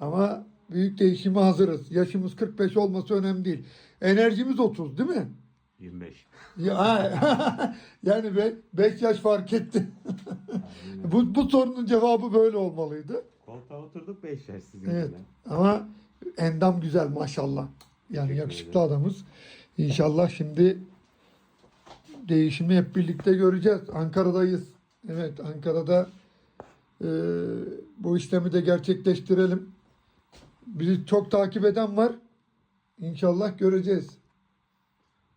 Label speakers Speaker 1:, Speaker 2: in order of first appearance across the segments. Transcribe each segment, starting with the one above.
Speaker 1: Ama büyük değişime hazırız. Yaşımız 45 olması önemli değil. Enerjimiz 30 değil mi?
Speaker 2: 25.
Speaker 1: Ya, yani 5 yaş fark etti. bu, bu sorunun cevabı böyle olmalıydı.
Speaker 2: Koltuğa oturduk 5 yaş sizin
Speaker 1: Evet. Ama endam güzel maşallah. Yani
Speaker 2: Teşekkür
Speaker 1: yakışıklı
Speaker 2: ederim.
Speaker 1: adamız. İnşallah şimdi değişimi hep birlikte göreceğiz. Ankara'dayız. Evet Ankara'da e, bu işlemi de gerçekleştirelim. Bizi çok takip eden var. İnşallah göreceğiz.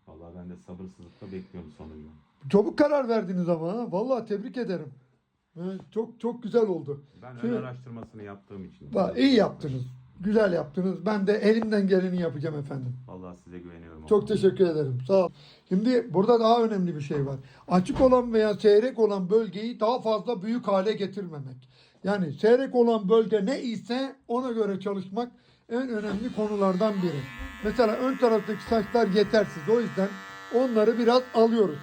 Speaker 2: Vallahi ben de sabırsızlıkla bekliyorum sonucu.
Speaker 1: Çabuk karar verdiniz ama ha. Vallahi tebrik ederim. Evet, çok çok güzel oldu.
Speaker 2: Ben
Speaker 1: Şimdi-
Speaker 2: ön araştırmasını yaptığım için.
Speaker 1: Va- iyi yaptınız. Güzel yaptınız. Ben de elimden geleni yapacağım efendim.
Speaker 2: Vallahi size güveniyorum.
Speaker 1: Çok teşekkür ederim. Sağ ol. Şimdi burada daha önemli bir şey var. Açık olan veya seyrek olan bölgeyi daha fazla büyük hale getirmemek. Yani seyrek olan bölge ne ise ona göre çalışmak en önemli konulardan biri. Mesela ön taraftaki saçlar yetersiz. O yüzden onları biraz alıyoruz.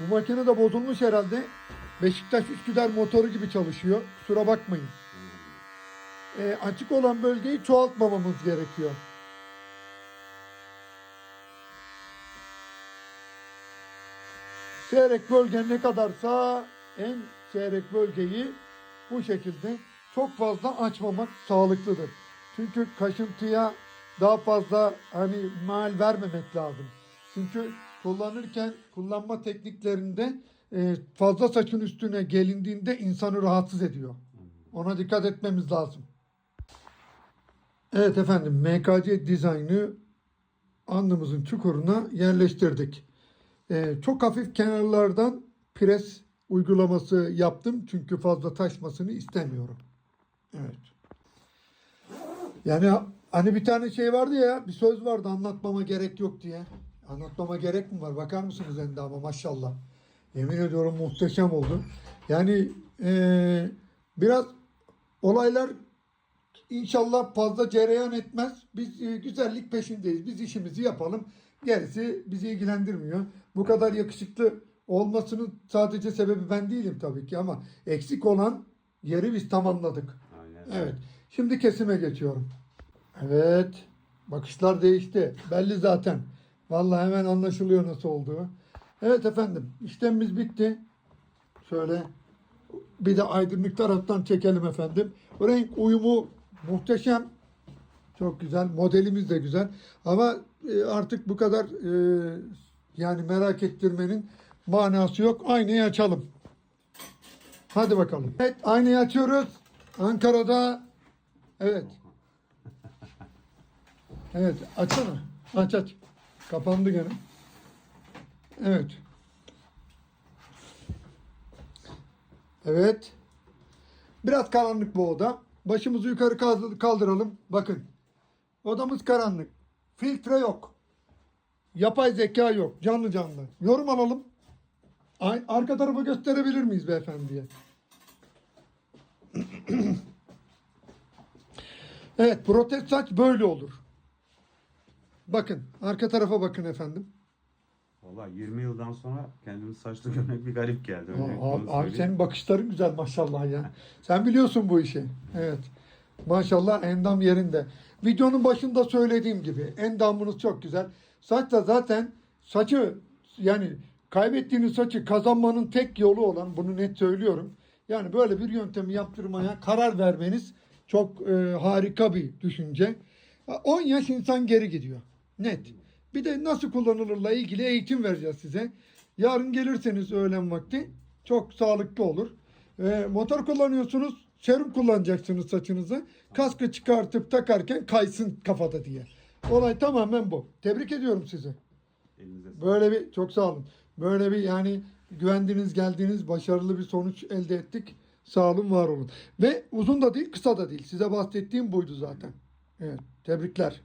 Speaker 1: Bu makine de bozulmuş herhalde. Beşiktaş Üsküdar motoru gibi çalışıyor. Kusura bakmayın. Ee, açık olan bölgeyi çoğaltmamamız gerekiyor. Seyrek bölge ne kadarsa en seyrek bölgeyi bu şekilde çok fazla açmamak sağlıklıdır. Çünkü kaşıntıya daha fazla hani mal vermemek lazım. Çünkü kullanırken kullanma tekniklerinde e, fazla saçın üstüne gelindiğinde insanı rahatsız ediyor. Ona dikkat etmemiz lazım. Evet efendim MKC dizaynı alnımızın çukuruna yerleştirdik. Ee, çok hafif kenarlardan pres uygulaması yaptım çünkü fazla taşmasını istemiyorum. Evet. Yani hani bir tane şey vardı ya bir söz vardı anlatmama gerek yok diye. Anlatmama gerek mi var? Bakar mısınız endama maşallah. Yemin ediyorum muhteşem oldu. Yani ee, biraz olaylar İnşallah fazla cereyan etmez. Biz e, güzellik peşindeyiz. Biz işimizi yapalım. Gerisi bizi ilgilendirmiyor. Bu kadar yakışıklı olmasının sadece sebebi ben değilim tabii ki ama eksik olan yeri biz tamamladık.
Speaker 2: Aynen.
Speaker 1: Evet. Şimdi kesime geçiyorum. Evet. Bakışlar değişti. Belli zaten. Vallahi hemen anlaşılıyor nasıl olduğu. Evet efendim. işlemimiz bitti. Şöyle bir de aydınlık taraftan çekelim efendim. Renk uyumu muhteşem. Çok güzel. Modelimiz de güzel. Ama e, artık bu kadar e, yani merak ettirmenin manası yok. Aynayı açalım. Hadi bakalım. Evet aynayı açıyoruz. Ankara'da evet. Evet açsana. Aç aç. Kapandı gene. Evet. Evet. Biraz karanlık bu oda. Başımızı yukarı kaldır- kaldıralım. Bakın. Odamız karanlık. Filtre yok. Yapay zeka yok. Canlı canlı. Yorum alalım. Ay- Arka tarafı gösterebilir miyiz beyefendiye? evet, protez saç böyle olur. Bakın, arka tarafa bakın efendim.
Speaker 2: Vallahi 20 yıldan sonra kendimi saçlı görmek bir garip geldi.
Speaker 1: Aa, Abi, abi
Speaker 2: söyleyeyim.
Speaker 1: senin bakışların güzel maşallah ya. Sen biliyorsun bu işi. Evet. Maşallah endam yerinde. Videonun başında söylediğim gibi endamınız çok güzel. Saç da zaten saçı yani kaybettiğiniz saçı kazanmanın tek yolu olan bunu net söylüyorum. Yani böyle bir yöntemi yaptırmaya karar vermeniz çok e, harika bir düşünce. 10 yaş insan geri gidiyor. Net. Bir de nasıl kullanılırla ilgili eğitim vereceğiz size. Yarın gelirseniz öğlen vakti çok sağlıklı olur. E, motor kullanıyorsunuz, serum kullanacaksınız saçınıza. Kaskı çıkartıp takarken kaysın kafada diye. Olay tamamen bu. Tebrik ediyorum sizi.
Speaker 2: Elinize.
Speaker 1: Böyle bir çok sağ olun. Böyle bir yani güvendiğiniz geldiğiniz başarılı bir sonuç elde ettik. Sağ olun var olun. Ve uzun da değil kısa da değil. Size bahsettiğim buydu zaten. Evet tebrikler.